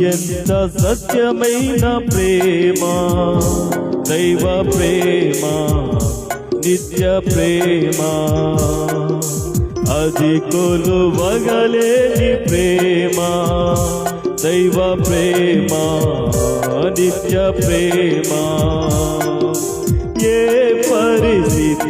ఎంత సత్యమైన ప్రేమ దైవ ప్రేమ నిత్య ప్రేమ. అది కొలువగలేని ప్రేమ దైవ ప్రేమ నిత్య ప్రేమ. ఏ పరిస్థితిలోనూ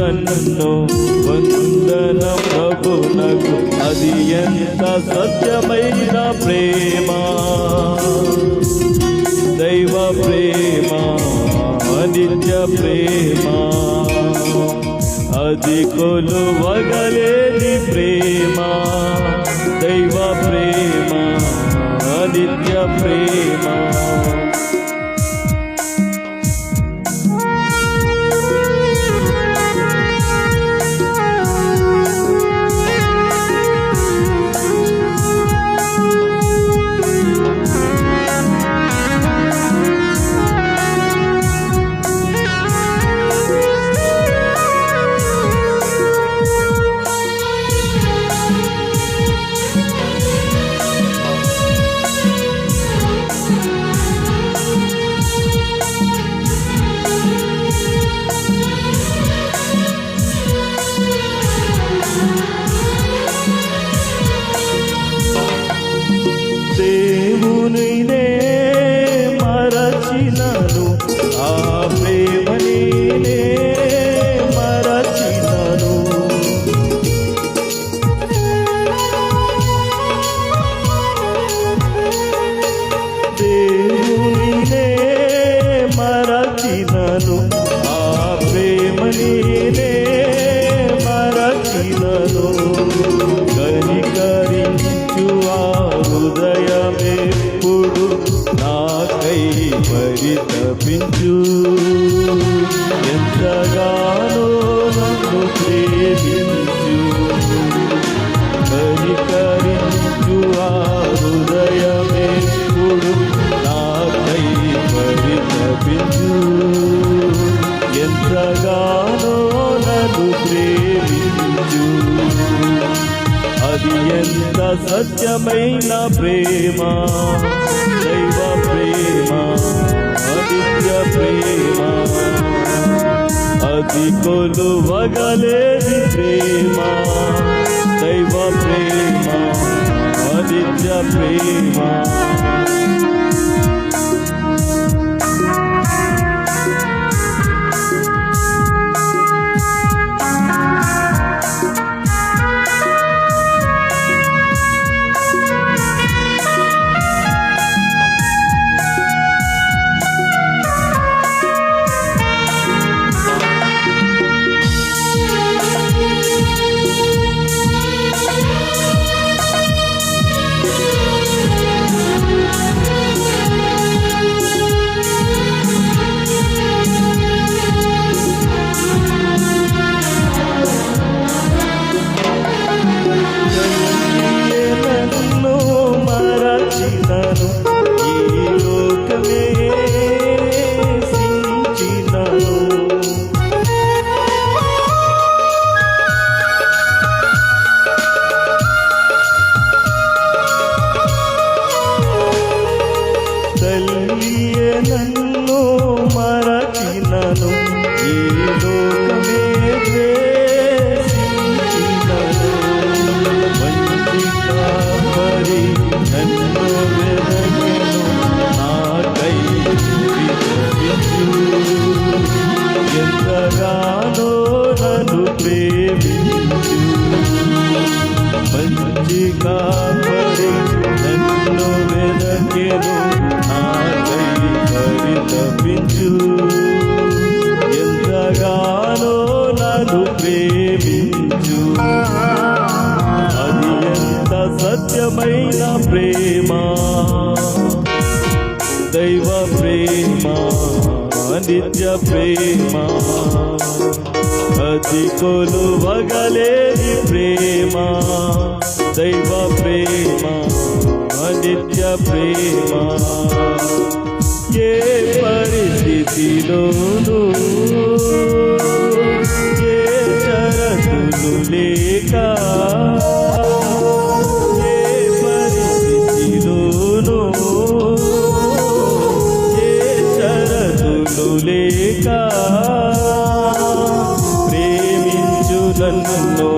నన్ను వందన ప్రభునకు అది ఎంత సత్యమైన ప్రేమ? దైవ ప్రేమ నిత్య ప్రేమ అది కొలువగలేని ప్రేమ. దైవ ప్రేమ నిత్య ప్రేమ. మరచినను ఆ ప్రేమనినే మరచినను. కనికరించు ఆ హృదయమెప్పుడు నాకై పరితపించు. ఎంతగానో ఎంత సత్యమైన ప్రేమ. దైవ ప్రేమ నిత్య ప్రేమ. అది కొలువగలేని ప్రేమ. దైవ ప్రేమ నిత్య ప్రేమ. మరచినను ఈ లోకమే సించినను తల్లియే నన్ను మరచినను. ఈ లోక ప్రేమ దైవ ప్రేమ నిత్య ప్రేమ అది కొలువగలేని ప్రేమ దైవ ప్రేమ నిత్య ప్రేమ. ఏ పరిస్థితిలోనూ నన్ను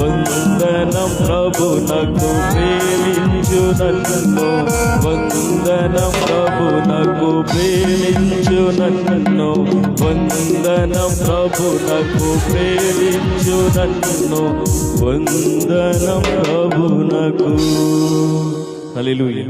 వందనం ప్రభు ప్రభునకు ప్రేమించు నన్ను వందనం ప్రభు ప్రభునకు ప్రేమించు నన్ను వందనం ప్రభు ప్రభునకు ప్రేమించు నన్ను వందనం ప్రభు ప్రభునకు హల్లెలూయా.